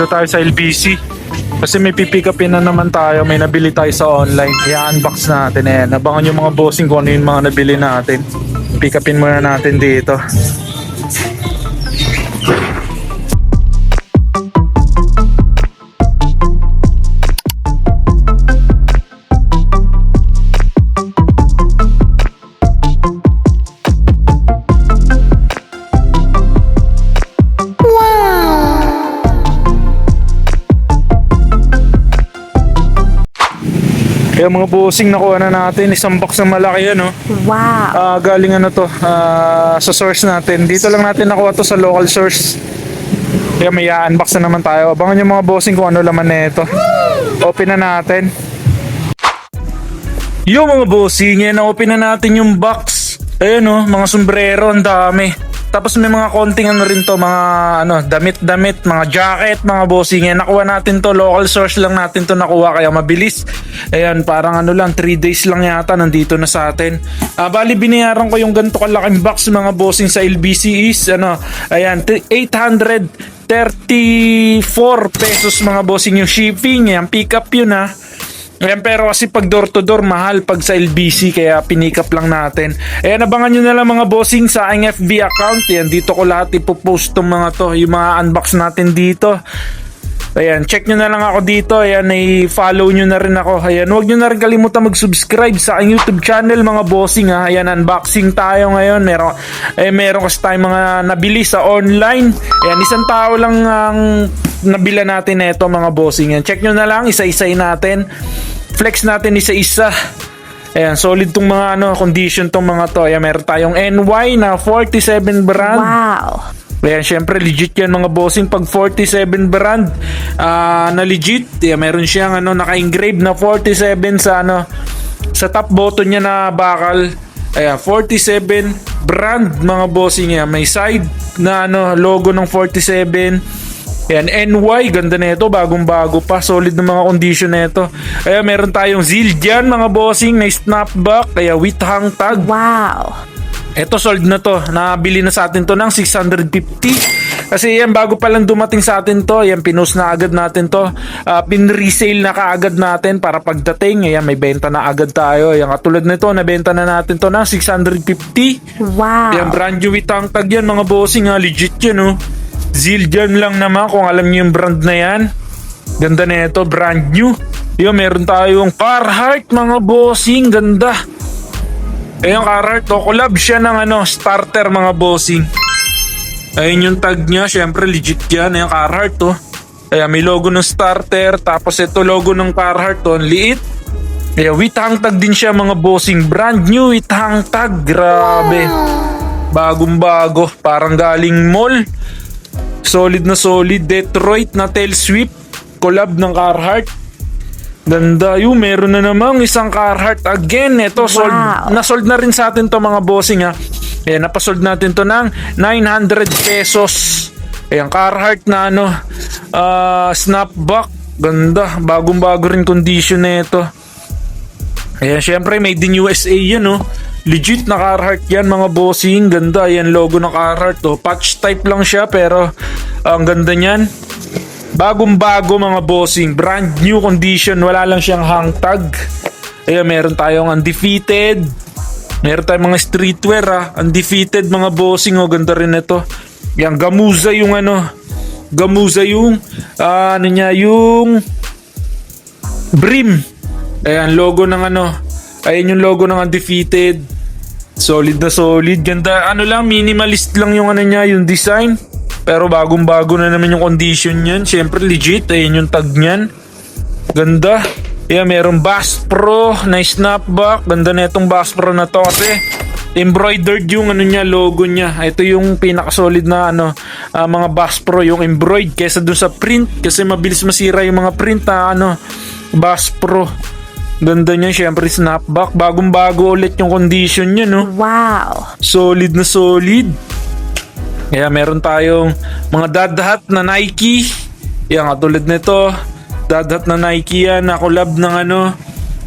dito tayo sa LBC. Kasi may pipick upin na naman tayo, may nabili tayo sa online. I-unbox natin ayan. Abangan yung mga bossing kung ano yung mga nabili natin. Pick upin muna natin dito. Mga bossing nakuha na natin, isang box na malaki yan, oh. Wow. Ah, galing ano to, ah, sa source natin. Dito lang natin nakuha to sa local source. Kaya may unbox na naman tayo. Abangan yung mga bossing kung ano laman na ito. Open na natin. Yung mga bossing, yan, open na natin yung box. Ayun oh, mga sombrero, ang dami. Tapos may mga konting ano rin to, mga ano, damit-damit, mga jacket, mga bossing. Yan, nakuha natin to, local source lang natin to nakuha, kaya mabilis. Ayan, parang ano lang, 3 days lang yata, nandito na sa atin. Ah, bali, binayaran ko yung ganito kalaking box, mga bossing sa LBC is, ano, ayan, t- 834 pesos mga bossing yung shipping. Yan, pick up yun ha. Ayan, pero kasi pag door to door, mahal pag sa LBC, kaya pinikap lang natin. Ayan, abangan nyo na lang mga bossing sa aking FB account. Ayan, dito ko lahat ipopost tong mga to, yung mga unbox natin dito. Ayan, check nyo na lang ako dito. Ayan, i-follow nyo na rin ako. Ayan, huwag nyo na rin kalimutan mag-subscribe sa aking YouTube channel mga bossing ha. Ayan, unboxing tayo ngayon. Meron, eh, meron kasi tayong mga nabili sa online. Ayan, isang tao lang ang nabila natin na ito mga bossing. Ayan, check nyo na lang, isa-isay natin. Flex natin isa-isa. Ayan, solid tong mga ano, condition tong mga to. Ayan, meron tayong NY na 47 brand. Wow. Ayan, syempre legit yan mga bossing pag 47 brand ah, na legit. Yeah, meron siyang ano naka-engrave na 47 sa ano sa top button niya na bakal. Ayan, 47 brand mga bossing yan. May side na ano logo ng 47. Ayan, NY, ganda na ito, bagong-bago pa, solid na mga condition na ito. Ayan, meron tayong Zildjian, mga bossing, na snapback, kaya with hang tag. Wow. Ito sold na to. Nabili na sa atin to ng 650. Kasi yan bago pa lang dumating sa atin to, yan pinost na agad natin to. Uh, pin-resale na kaagad natin para pagdating, ayan may benta na agad tayo. Yan katulad nito, nabenta na natin to ng 650. Wow. Yan brand new with ang tag yan mga bossing ha, legit yan oh. Zildjian lang naman kung alam niyo yung brand na yan. Ganda na ito, brand new. Yan, meron tayong Carhartt mga bossing, ganda. Ayun, Carhartt, to, collab siya ng ano, starter mga bossing. Ayun yung tag niya, syempre legit yan. Ayun, Carhartt to. Ayan, may logo ng starter, tapos ito logo ng Carhartt to, ang liit. Ayan, with hang tag din siya mga bossing. Brand new with hang tag, grabe. Bagong bago, parang galing mall. Solid na solid, Detroit na tail sweep. Collab ng Carhartt. Ganda yun, meron na namang isang Carhartt again. Ito, sold, Wow. nasold na rin sa atin to mga bossing ha. Ayan, napasold natin to ng 900 pesos. Ayan, Carhartt na ano, ah, snapback. Ganda, bagong-bago rin condition na ito. Ayan, syempre made in USA yan, no? Legit na Carhartt yan, mga bossing. Ganda, ayan logo ng Carhartt, oh. Patch type lang siya, pero ah, ang ganda niyan. Bagong-bago mga bossing, brand new condition, wala lang siyang hang tag. Ayan, meron tayong undefeated. Meron tayong mga streetwear ah, undefeated mga bossing, oh, ganda rin ito. Yan, gamuza yung ano, gamuza yung, ah, ano niya, yung brim. Ayan, logo ng ano, ayan yung logo ng undefeated. Solid na solid. Ganda, ano lang, minimalist lang yung ano niya, yung design. Pero bagong-bago na naman yung condition niyan. Siyempre legit, ayan yung tag niyan. Ganda. Ayan, meron Bass Pro na snapback. Ganda na itong Bass Pro na to kasi embroidered yung ano niya, logo niya. Ito yung pinaka-solid na ano, ah, mga Bass Pro, yung embroidered kesa dun sa print kasi mabilis masira yung mga print na ano, Bass Pro. Ganda niya, syempre snapback. Bagong-bago ulit yung condition niya, no? Wow. Solid na solid. Kaya meron tayong mga dadahat na Nike. Yan, katulad nito. Dadahat na Nike yan na collab ng ano,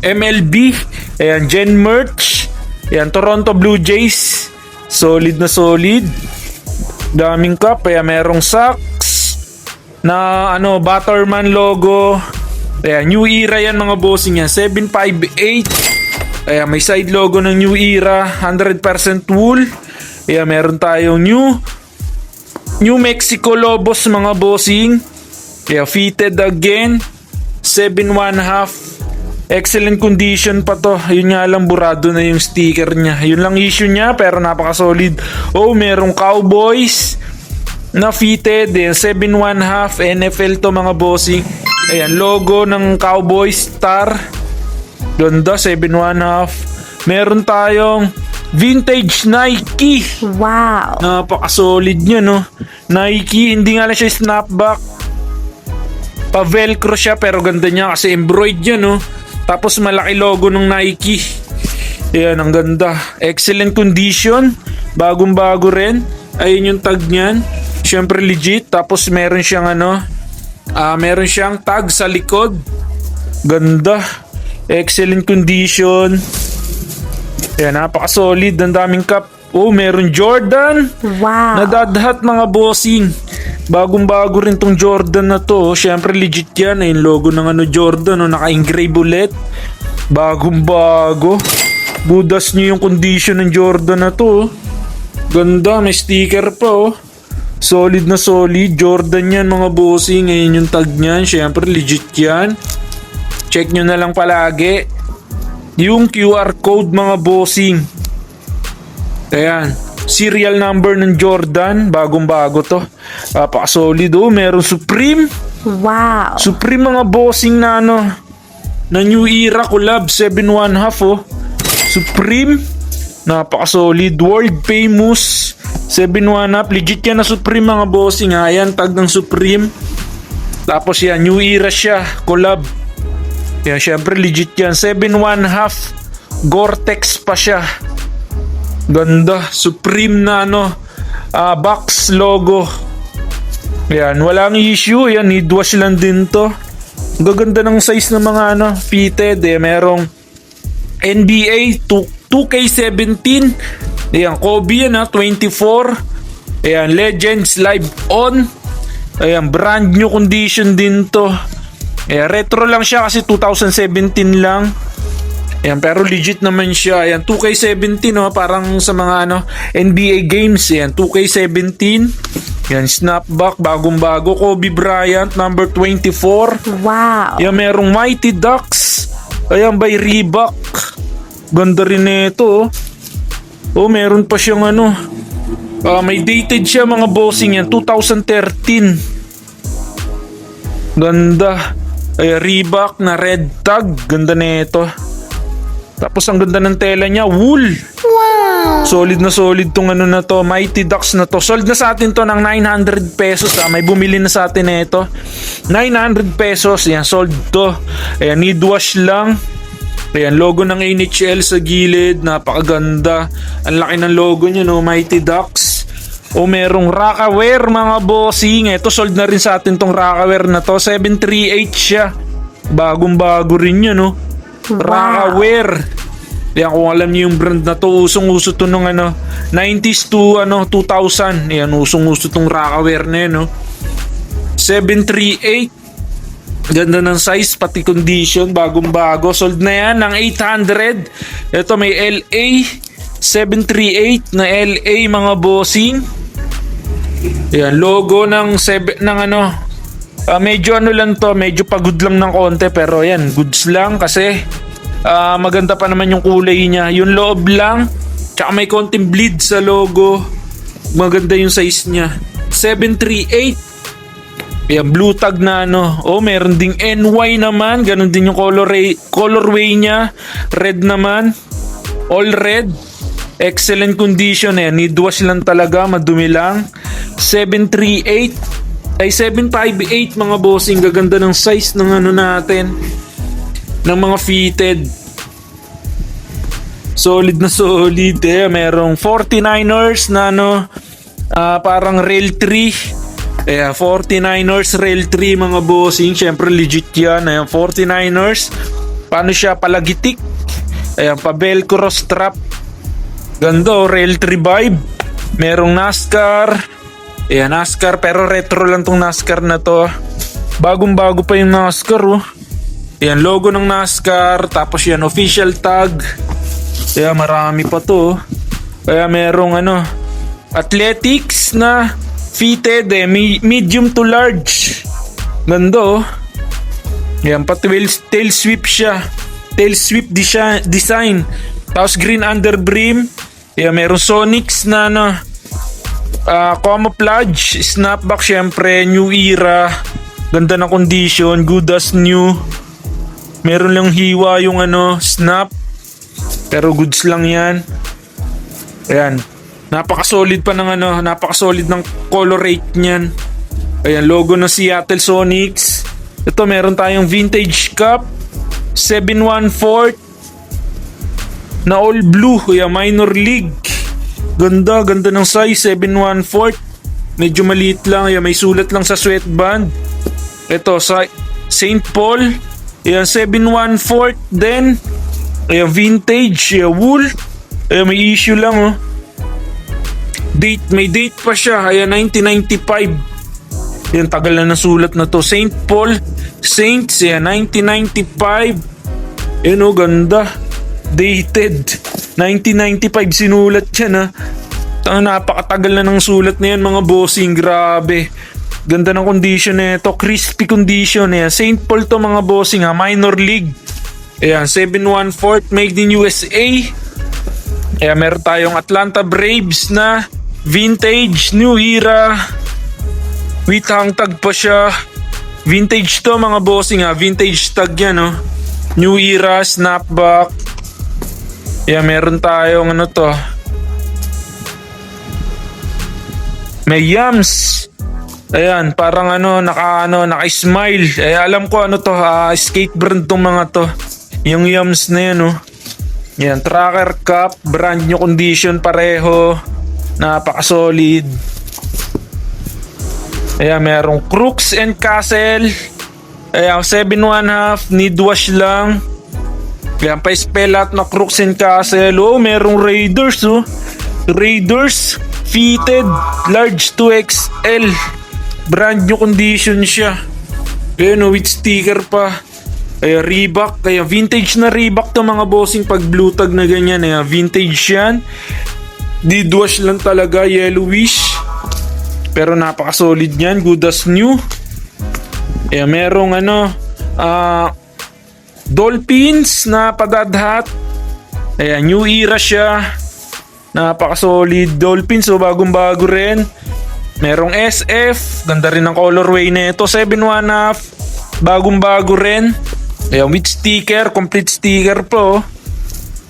MLB. Ayan, Gen Merch. Ayan, Toronto Blue Jays. Solid na solid. Daming cup. Ayan, merong socks na ano, Butterman logo. Ayan, New Era yan mga bossing yan. 758. Ayan, may side logo ng New Era. 100% wool. Ayan, meron tayong new New Mexico Lobos mga bossing. Ayan, fitted again. 7 1 half. Excellent condition pa to. Yun nga lang burado na yung sticker niya. Yun lang issue niya pero napaka solid. Oh, merong Cowboys na fitted eh, 7 1 half NFL to mga bossing. Ayan, logo ng Cowboy Star. Ganda, 7 1 half. Meron tayong vintage Nike. Wow. Napaka-solid niya, no? Nike, hindi nga lang siya snapback. Pa-velcro siya, pero ganda niya kasi embroid niya, no? Tapos malaki logo ng Nike. Ayan, ang ganda. Excellent condition. Bagong-bago rin. Ayun yung tag niyan. Siyempre legit. Tapos meron siyang ano, ah meron siyang tag sa likod. Ganda. Excellent condition. Ayan, napaka-solid. Ang daming cup. Oh, meron Jordan. Wow. Nadadhat mga bossing. Bagong-bago rin tong Jordan na to. Siyempre legit yan. Ay, yung logo ng ano Jordan. No? Naka-engrave ulit. Bagong-bago. Budas nyo yung condition ng Jordan na to. oh. Ganda. May sticker pa oh. Solid na solid. Jordan yan mga bossing. Ngayon yung tag niyan. Siyempre legit yan. Check nyo na lang palagi. Yung QR code mga bossing. Ayan. Serial number ng Jordan. Bagong-bago to. Napaka-solid oh. Meron Supreme. Wow. Supreme mga bossing na ano. Na New Era collab. 7-1 half oh. Supreme. Napaka-solid. World famous. 7-1 half. Legit yan na Supreme mga bossing ha. Ayan. Tag ng Supreme. Tapos yan. New Era siya. Collab. Yan. Syempre legit yan. 7-1 half. Gore-Tex pa siya. Ganda. Supreme na ano. ah, box logo. Yan. Walang issue. Yan. Need wash lang din to. Gaganda ng size ng mga ano. Fitted. Eh. Merong NBA 2, 2K17. Ayan. Kobe yan ha. 24. Ayan. Legends live on. Ayan. Brand new condition din to. Ayan. Retro lang siya kasi 2017 lang. Ayan, pero legit naman siya. Ayan, 2K17, no? Parang sa mga ano, NBA games. Ayan, 2K17. Ayan, snapback, bagong-bago. Kobe Bryant, number 24. Wow. Ayan, merong Mighty Ducks. Ayan, by Reebok. Ganda rin nito, oh. Oh, meron pa siyang ano. ah, may dated siya mga bossing yan. 2013. Ganda. Ay, Reebok na red tag. Ganda nito. Tapos ang ganda ng tela niya, wool. Wow. Solid na solid tong ano na to, Mighty Ducks na to. Sold na sa atin to ng 900 pesos. Ah. May bumili na sa atin na ito. 900 pesos. Yan, sold to. Ayan, need wash lang. Ayan, logo ng NHL sa gilid. Napakaganda. Ang laki ng logo niya, no? Mighty Ducks. O merong Rockaware mga bossing. Ito sold na rin sa atin tong Rockaware na to. 738 siya. Bagong bago rin yun, no? Rockaware. Yan kung alam niyo yung brand na to, usong-uso to nung ano, 90s to ano, 2000. Yan, usong-uso tong Rockaware na yun, no? 738. Ganda ng size, pati condition, bagong-bago. Sold na yan ng 800. Ito may LA 738 na LA mga bossing. Yan, logo ng seb- ng ano, Ah, medyo ano lang to, medyo pagod lang ng konti pero yan, goods lang kasi ah, maganda pa naman yung kulay niya. Yung loob lang, tsaka may konting bleed sa logo. Maganda yung size niya. 738. Yan, blue tag na ano. Oh, meron ding NY naman. Ganon din yung color colorway niya. Red naman. All red. Excellent condition eh. Need wash lang talaga. Madumi lang. 738 ay 758 mga bossing. Gaganda ng size ng ano natin. Ng mga fitted. Solid na solid eh. Merong 49ers na ano. ah, parang rail 3. Ayan, 49ers Rail 3 mga bossing. Siyempre legit yan. Ayan, 49ers. Paano siya palagitik? Ayan, pa velcro strap. Ganda oh, Rail 3 vibe. Merong NASCAR. Ayan, NASCAR. Pero retro lang tong NASCAR na to. Bagong bago pa yung NASCAR oh. Ayan, logo ng NASCAR. Tapos yan, official tag. Kaya marami pa to. oh. Kaya merong ano, athletics na fitted eh, me- medium to large. Ganda oh. Yan, pa tail, tail sweep siya. Tail sweep design. Tapos green under Yan, meron Sonics na ano, ah, camouflage, snapback syempre, new era. Ganda ng condition, good as new. Meron lang hiwa yung ano, snap. Pero goods lang yan. Ayan. Napaka-solid pa ng ano, napaka-solid ng color rate niyan. Ayan, logo ng Seattle Sonics. Ito, meron tayong vintage cup. 714 na all blue. Ayan, minor league. Ganda, ganda ng size. 714 Medyo maliit lang. Ayan, may sulat lang sa sweatband. Ito, sa St. Paul. Ayan, 714 din. Ayan, vintage. Ayan, wool. Ayan, may issue lang, oh. Date, may date pa siya. Ayan, 1995. Yan, tagal na nasulat na to. St. Paul Saints, yan, 1995. Yan oh, ganda. Dated. 1995 sinulat yan ha. Ang napakatagal na ng sulat na yan mga bossing. Grabe. Ganda ng condition na ito. Crispy condition. Yan. St. Paul to mga bossing ha. Minor league. Ayan, 714 made in USA. Ayan, meron tayong Atlanta Braves na vintage, new era. With hang tag pa siya. Vintage to mga bossing ha. Vintage tag yan oh. New era, snapback. Yeah, meron tayong ano to. May yams. Ayan, parang ano, naka ano, naka-smile. Eh, alam ko ano to, ah, skate brand tong mga to. Yung yams na yan oh. Yan, tracker cup, brand new condition pareho. Napaka-solid. Ayan, merong Crooks and Castle. Ayan, 7 1 half, need wash lang. Ayan, pa spell out na Crooks and Castle. Oh, merong Raiders, oh. Raiders, fitted, large 2XL. Brand new condition siya. Ayan, oh, with sticker pa. Ayan, Reebok. Kaya vintage na Reebok to mga bossing pag blue tag na ganyan. Ayan, vintage yan. Did wash lang talaga, yellowish. Pero napaka-solid niyan, good as new. Ayan, merong ano, ah, Dolphins na padadhat. Ayan, new era siya. Napaka-solid. Dolphins, so bagong-bago rin. Merong SF. Ganda rin ng colorway nito. 7-1 half. Bagong-bago rin. Ayan, with sticker. Complete sticker po.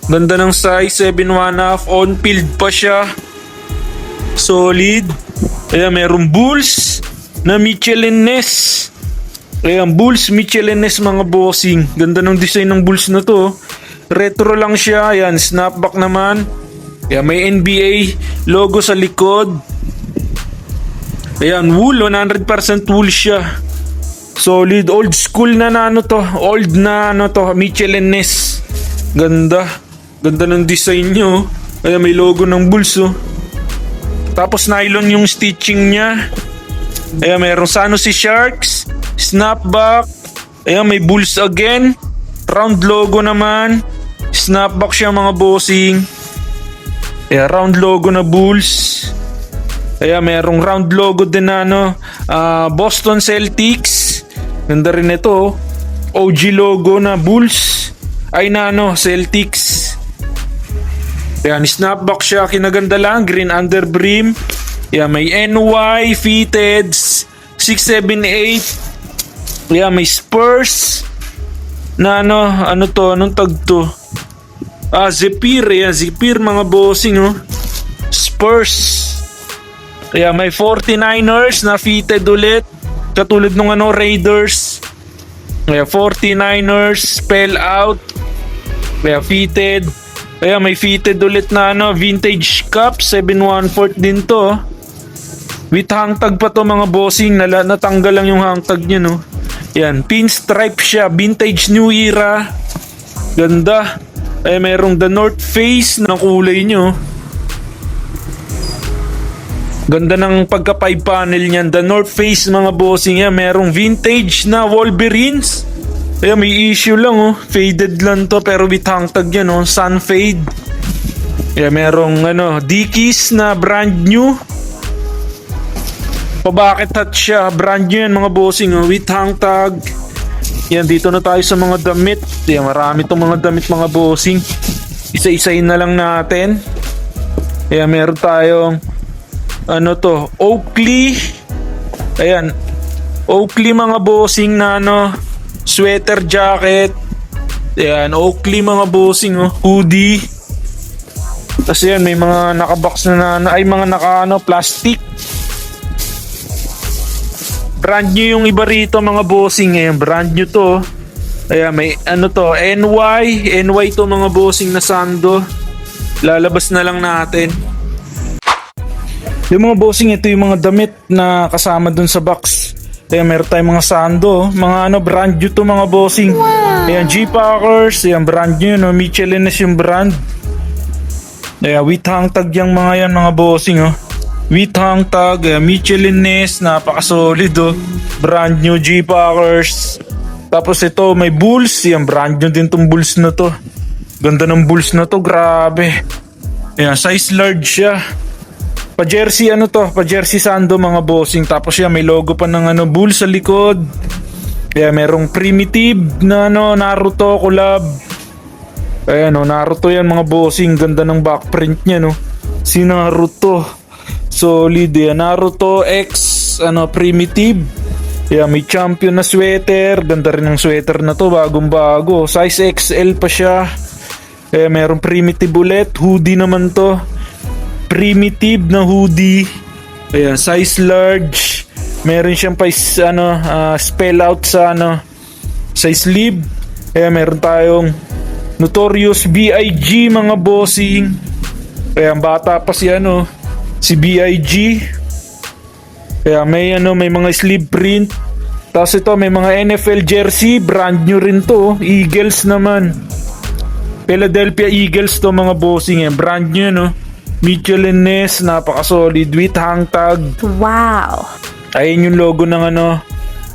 Ganda ng size. 7-1 half. On-field pa siya. Solid. Ayan, merong Bulls na Michelin Ness. Ayan, Bulls Michelin Ness mga bossing. Ganda ng design ng Bulls na to. Retro lang siya. Ayan, snapback naman. Ayan, may NBA logo sa likod. Ayan, wool. 100% wool siya. Solid. Old school na na ano to. Old na ano to. Michelin Ness. Ganda. Ganda ng design nyo. Ayan, may logo ng Bulls oh. Tapos nylon yung stitching niya. Ayan, meron San Jose Sharks, snapback. Ayan, may Bulls again. Round logo naman. Snapback siya mga bossing. Ayan, round logo na Bulls. Ayan, merong round logo din na ano, ah, Boston Celtics. Ganda rin ito. oh. OG logo na Bulls. Ay na ano, Celtics. Ayan, snapback siya, kinaganda lang, green under brim. Ayan, may NY, fitted, 678. Ayan, may Spurs. Na ano, ano to, anong tag to? Ah, Zephyr, ayan, Zephyr mga bossing, oh. Spurs. Ayan, may 49ers na fitted ulit. Katulad nung ano, Raiders. Ayan, 49ers, spell out. Ayan, fitted. Ayan, may fitted ulit na ano, vintage cup, 714 din to. oh. With hang tag pa to mga bossing, nala, natanggal lang yung hang tag niya no. Yan, pinstripe siya, vintage new era. Ganda. Ay, merong the North Face na kulay nyo. Ganda ng pagka 5 panel niyan. The North Face mga bossing yan. Merong vintage na Wolverines. Kaya may issue lang oh. Faded lang to pero with hang tag yan oh. Sun fade. Kaya merong ano, Dickies na brand new. Pabakit hat siya. Brand new yan mga bossing oh. With hang tag. Yan, dito na tayo sa mga damit. Yan, marami tong mga damit mga bossing. Isa-isayin na lang natin. Yan, meron tayong ano to, Oakley. Ayan. Oakley mga bossing na ano, sweater jacket. Ayan, Oakley mga bossing oh, hoodie. Tapos yan, may mga nakabox na, na ay mga naka ano, plastic. Brand new yung iba rito mga bossing ngayon. Brand new to. Ayan, may ano to, NY. NY to mga bossing na sando. Lalabas na lang natin. Yung mga bossing, ito yung mga damit na kasama dun sa box. Ayan, meron tayong mga sando. Mga ano, brand new to mga bossing. Ayan, G-Packers. Ayan, brand new. No? Michelin yung brand. Ayan, with hang tag yung mga yan mga bossing. Oh. With hang tag, ayan, Michelin Ness. Napaka-solid oh. Brand new G-Packers. Tapos ito, may Bulls. Ayan, brand new din tong Bulls na to. Ganda ng Bulls na to. Grabe. Ayan, size large siya. Pa-jersey ano to, pa-jersey sando mga bossing. Tapos yan may logo pa ng ano bull sa likod. Kaya merong primitive na ano Naruto collab. Ayan no, Naruto yan mga bossing. Ganda ng backprint niya no. Si Naruto. Solid yan. Naruto X ano primitive. Kaya may champion na sweater. Ganda rin ng sweater na to. Bagong bago. Size XL pa siya. Kaya merong primitive ulit. Hoodie naman to primitive na hoodie. Ayan, size large. Meron siyang pa ano, ah, spell out sa ano sa sleeve. Ayan, meron tayong Notorious B.I.G. mga bossing. Ayan, bata pa si ano, si B.I.G. Kaya may ano, may mga sleeve print. Tapos ito, may mga NFL jersey, brand new rin to. Eagles naman. Philadelphia Eagles to mga bossing eh. Brand new no. Michelin Ness, napaka-solid with hang tag. Wow. Ayun yung logo ng ano,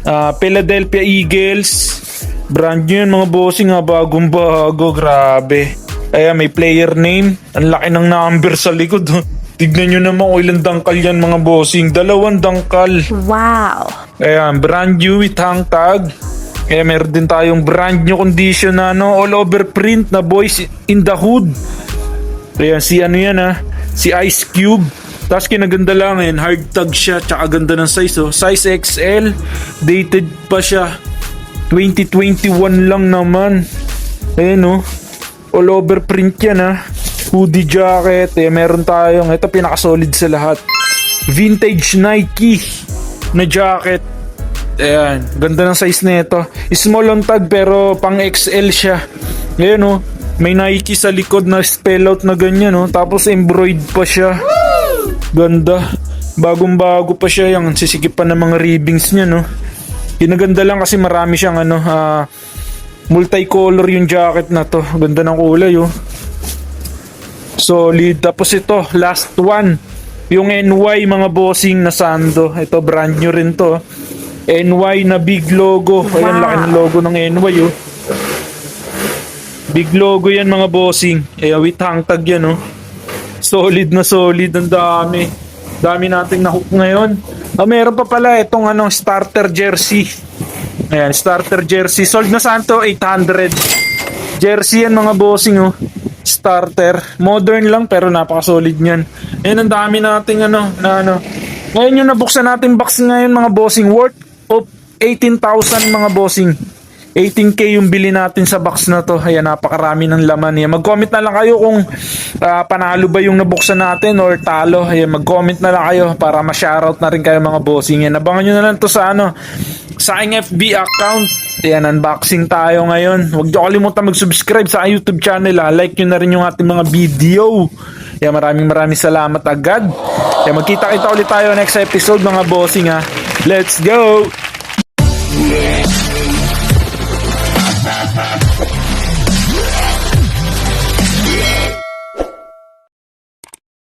ah, Philadelphia Eagles. Brand new yun mga bossing ha, bagong bago, grabe. Kaya may player name, ang laki ng number sa likod. Tignan nyo naman kung ilang dangkal yan mga bossing. Dalawang dangkal. Wow. Ayan, brand new with hang tag. Kaya meron din tayong brand new condition na ano, all over print na boys in the hood. Ayan, si ano yan ha, si Ice Cube. Tapos kinaganda lang yan, hard tag siya, tsaka ganda ng size oh. Size XL, dated pa siya. 2021 lang naman. Ayan oh, all over print yan ha. Hoodie jacket, eh, meron tayong, ito pinaka-solid sa lahat. Vintage Nike na jacket. Ayan, ganda ng size nito. Small on tag pero pang XL siya. Ayan oh, may Nike sa likod na spell out na ganyan oh. Tapos embroid pa siya. Ganda. Bagong bago pa siya. Yung sisikip pa ng mga ribbings niya no. Kinaganda lang kasi marami siyang ano, ah, multicolor yung jacket na to. Ganda ng kulay oh. Solid. Tapos ito, last one. Yung NY mga bossing na sando. Ito brand new rin to. NY na big logo. Ayan, Wow. laki ng logo ng NY oh. Big logo yan mga bossing. Eh, with hang tag yan oh. Solid na solid. Ang dami. Dami nating nahook ngayon. Ah, meron pa pala itong ano, starter jersey. Ayan, starter jersey. Sold na saan to? 800. Jersey yan mga bossing oh. Starter. Modern lang pero napaka-solid niyan. Ayan, ang dami nating ano, na ano. Ngayon yung nabuksan natin box ngayon mga bossing worth of 18,000 mga bossing. 18k yung bili natin sa box na to. Ayan, napakarami ng laman. Ayan, mag-comment na lang kayo kung ah, panalo ba yung nabuksan natin or talo. Ayan, mag-comment na lang kayo para ma-shoutout na rin kayo mga bossing. Ayan, abangan nyo na lang to sa ano, sa aking FB account. Ayan, unboxing tayo ngayon. Huwag nyo kalimutan mag-subscribe sa YouTube channel. Ha. Like nyo na rin yung ating mga video. Ayan, maraming maraming salamat agad. Ayan, magkita-kita ulit tayo next episode mga bossing ha. Let's go!